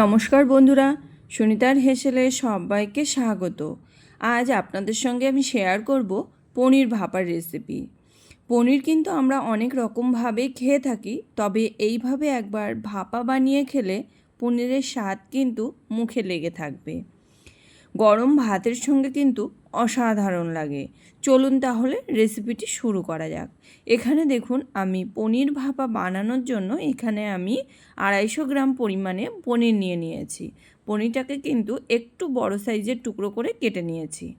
নমস্কার বন্ধুরা, সুনিতার হেসেলে সবাইকে স্বাগত। আজ আপনাদের সঙ্গে আমি শেয়ার করব পনির ভাপার রেসিপি পনির কিন্তু আমরা অনেক রকমভাবে খেয়ে থাকি, তবে এইভাবে একবার ভাপা বানিয়ে খেলে পনিরের স্বাদ কিন্তু মুখে লেগে থাকবে। গরম ভাতের সঙ্গে কিন্তু অসাধারণ লাগে। চলুন তাহলে রেসিপিটি শুরু করা যাক। এখানে দেখুন, আমি পনির ভাপা বানানোর জন্য এখানে আমি আড়াইশো গ্রাম পরিমাণে পনির নিয়ে নিয়েছি। পনিরটাকে কিন্তু একটু বড় সাইজের টুকরো করে কেটে নিয়েছি।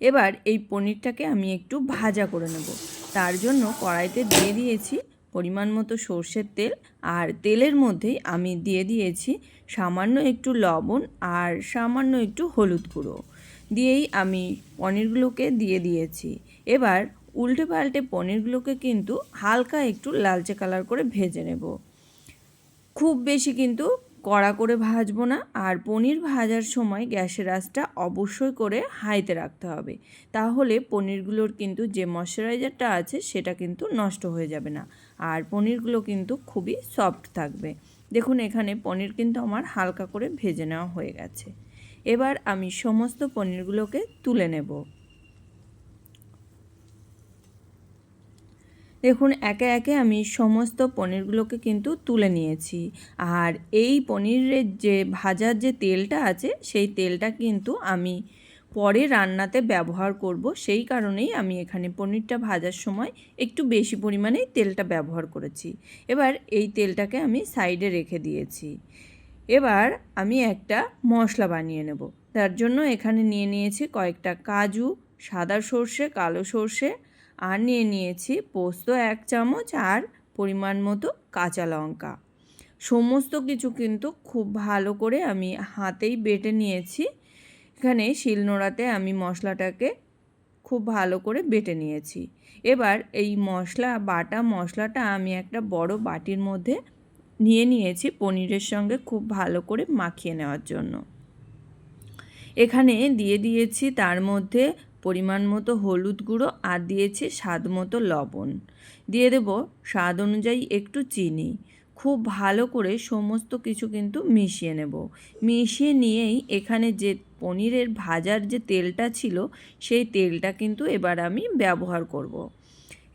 এবার এই পনিরটাকে আমি একটু ভাজা করে নেব। তার জন্য কড়াইতে দিয়ে দিয়েছি পরিমাণ মতো সর্ষের তেল আর তেলের মধ্যেই আমি দিয়ে দিয়েছি সামান্য একটু লবণ আর সামান্য একটু হলুদ গুঁড়ো। দিয়েই আমি পনিরগুলোকে দিয়ে দিয়েছি। এবার উল্টে পাল্টে পনিরগুলোকে কিন্তু হালকা একটু লালচে কালার করে ভেজে নেব। খুব বেশি কিন্তু কড়া করে ভাজবো না আর পনির ভাজার সময় গ্যাসের আঁচটা অবশ্যই করে হাইতে রাখতে হবে। তাহলে পনিরগুলোর কিন্তু যে ময়শ্চারাইজারটা আছে সেটা কিন্তু নষ্ট হয়ে যাবে না আর পনিরগুলো কিন্তু খুবই সফট থাকবে। দেখুন এখানে পনির কিন্তু আমার হালকা করে ভেজে নেওয়া হয়ে গেছে। এবার আমি সমস্ত পনিরগুলোকে তুলে নেব। দেখুন, একে একে আমি সমস্ত পনিরগুলোকে কিন্তু তুলে নিয়েছি। আর এই পনিরের যে ভাজার যে তেলটা আছে, সেই তেলটা কিন্তু আমি পরে রান্নাতে ব্যবহার করব। সেই কারণেই আমি এখানে পনিরটা ভাজার সময় একটু বেশি পরিমাণেই তেলটা ব্যবহার করেছি। এবার এই তেলটাকে আমি সাইডে রেখে দিয়েছি। এবার আমি একটা মশলা বানিয়ে নেব। তার জন্য এখানে নিয়ে নিয়েছি কয়েকটা কাজু, সাদা সর্ষে, কালো সর্ষে আর নিয়ে নিয়েছি পোস্ত এক চামচ আর পরিমাণ মতো কাঁচা লঙ্কা। সমস্ত কিছু কিন্তু খুব ভালো করে আমি হাতেই বেটে নিয়েছি। এখানে শিলনোড়াতে আমি মশলাটাকে খুব ভালো করে বেটে নিয়েছি। এবার এই মশলা, বাটা মশলাটা আমি একটা বড় বাটির মধ্যে নিয়ে নিয়েছি পনিরের সঙ্গে খুব ভালো করে মাখিয়ে নেওয়ার জন্য। এখানে দিয়ে দিয়েছি তার মধ্যে পরিমাণ মতো হলুদ গুঁড়ো আর দিয়েছি স্বাদ মতো লবণ। দিয়ে দেব স্বাদ অনুযায়ী একটু চিনি। খুব ভালো করে সমস্ত কিছু কিন্তু মিশিয়ে নেব। মিশিয়ে নিয়েই এখানে যে পনিরের ভাজার যে তেলটা ছিল, সেই তেলটা কিন্তু এবার আমি ব্যবহার করব।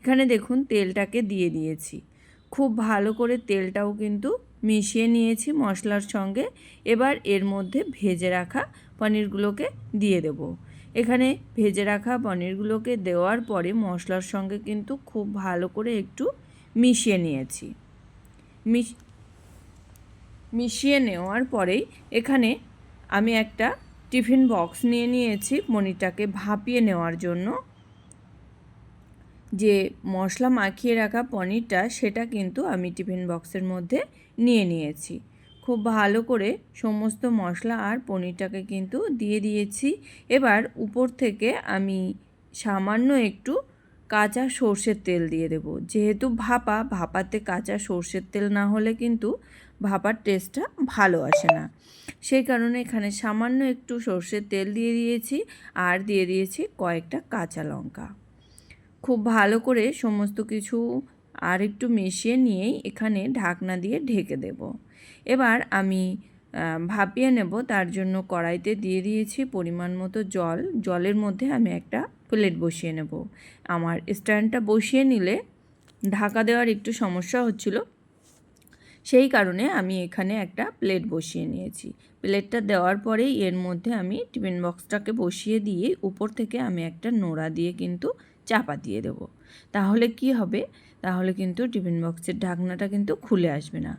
এখানে দেখুন তেলটাকে দিয়ে দিয়েছি। খুব ভালো করে তেলটাও কিন্তু মিশিয়ে নিয়েছি মশলার সঙ্গে। এবার এর মধ্যে ভেজে রাখা পনিরগুলোকে দিয়ে দেব। এখানে ভেজে রাখা পনিরগুলোকে দেওয়ার পরে মশলার সঙ্গে কিন্তু খুব ভালো করে একটু মিশিয়ে নিয়েছি। মিশ, মিশিয়ে নেওয়ার পরেই এখানে আমি একটা টিফিন বক্স নিয়ে নিয়েছি পনিরটাকে ভাপিয়ে নেওয়ার জন্য। যে মশলা মাখিয়ে রাখা পনিরটা সেটা কিন্তু আমি টিফিন বক্সের মধ্যে নিয়ে নিয়েছি। খুব ভালো করে সমস্ত মশলা আর পনিরটাকে কিন্তু দিয়ে দিয়েছি। এবার উপর থেকে আমি সামান্য একটু কাঁচা সর্ষের তেল দিয়ে দেব। যেহেতু ভাপা, ভাপাতে কাঁচা সর্ষের তেল না হলে কিন্তু ভাপার টেস্টটা ভালো আসে না। সেই কারণে এখানে সামান্য একটু সর্ষের তেল দিয়ে দিয়েছি আর দিয়ে দিয়েছি কয়েকটা কাঁচা লঙ্কা। খুব ভালো করে সমস্ত কিছু আর একটু মিশিয়ে নিয়েই এখানে ঢাকনা দিয়ে ঢেকে দেব। এবার আমি ভাপিয়ে নেব। তার জন্য কড়াইতে দিয়ে দিয়েছি পরিমাণ মতো জল। জলের মধ্যে আমি একটা প্লেট বসিয়ে নেব। আমার স্ট্যান্ডটা বসিয়ে নিলে ঢাকা দেওয়ার একটু সমস্যা হচ্ছিল। সেই কারণে আমি এখানে একটা প্লেট বসিয়ে নিয়েছি। প্লেটটা দেওয়ার পরেই এর মধ্যে আমি টিফিন বক্সটাকে বসিয়ে দিয়ে উপর থেকে আমি একটা নোড়া দিয়ে কিন্তু চাপা দিয়ে দেব। তাহলে কি হবে? তাহলে কিন্তু টিফিন বক্সের ঢাকনাটা কিন্তু খুলে আসবে না।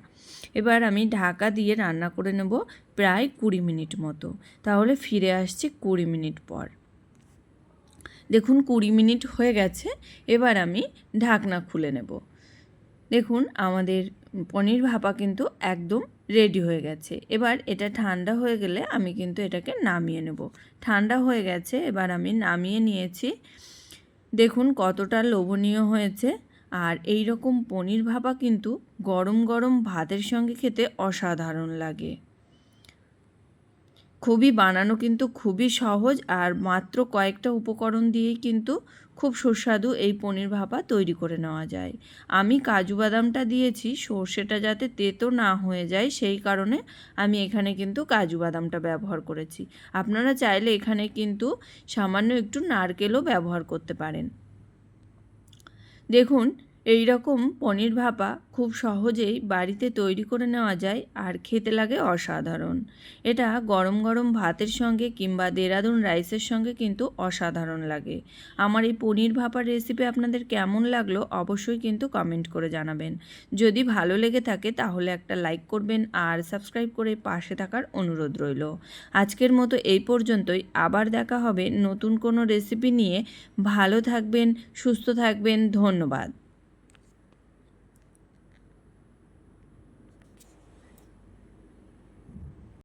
এবার আমি ঢাকা দিয়ে রান্না করে নেব প্রায় কুড়ি মিনিট মতো। তাহলে ফিরে আসছি কুড়ি মিনিট পর। দেখুন, কুড়ি মিনিট হয়ে গেছে। এবার আমি ঢাকনা খুলে নেব। দেখুন, আমাদের পনির ভাপা কিন্তু একদম রেডি হয়ে গেছে। এবার এটা ঠান্ডা হয়ে গেলে আমি কিন্তু এটাকে নামিয়ে নেব। ঠান্ডা হয়ে গেছে, এবার আমি নামিয়ে নিয়েছি দেখুন কতটা লোভনীয় হয়েছে। আর এই রকম পনির ভাপা কিন্তু গরম গরম ভাতের সঙ্গে খেতে অসাধারণ লাগে। খুবই বানানো কিন্তু খুবই সহজ আর মাত্র কয়েকটা উপকরণ দিয়েই কিন্তু খুব সুস্বাদু এই পনির ভাপা তৈরি করে নেওয়া যায়। আমি কাজু বাদামটা দিয়েছি, সর্ষেটা যাতে তেতো না হয়ে যায় সেই কারণে আমি এখানে কিন্তু কাজু বাদামটা ব্যবহার করেছি। আপনারা চাইলে এখানে কিন্তু সামান্য একটু নারকেলও ব্যবহার করতে পারেন। দেখুন এই রকম পনির ভাপা খুব সহজেই বাড়িতে তৈরি করে নেওয়া যায় আর খেতে লাগে অসাধারণ। এটা গরম গরম ভাতের সঙ্গে কিংবা দেরাদুন রাইসের সঙ্গে কিন্তু অসাধারণ লাগে। আমার এই পনির ভাপার রেসিপি আপনাদের কেমন লাগল অবশ্যই কিন্তু কমেন্ট করে জানাবেন। যদি ভালো লেগে থাকে তাহলে একটা লাইক করবেন আর সাবস্ক্রাইব করে পাশে থাকার অনুরোধ রইল। আজকের মতো এই পর্যন্তই। আবার দেখা হবে নতুন কোনো রেসিপি নিয়ে। ভালো থাকবেন, সুস্থ থাকবেন। ধন্যবাদ।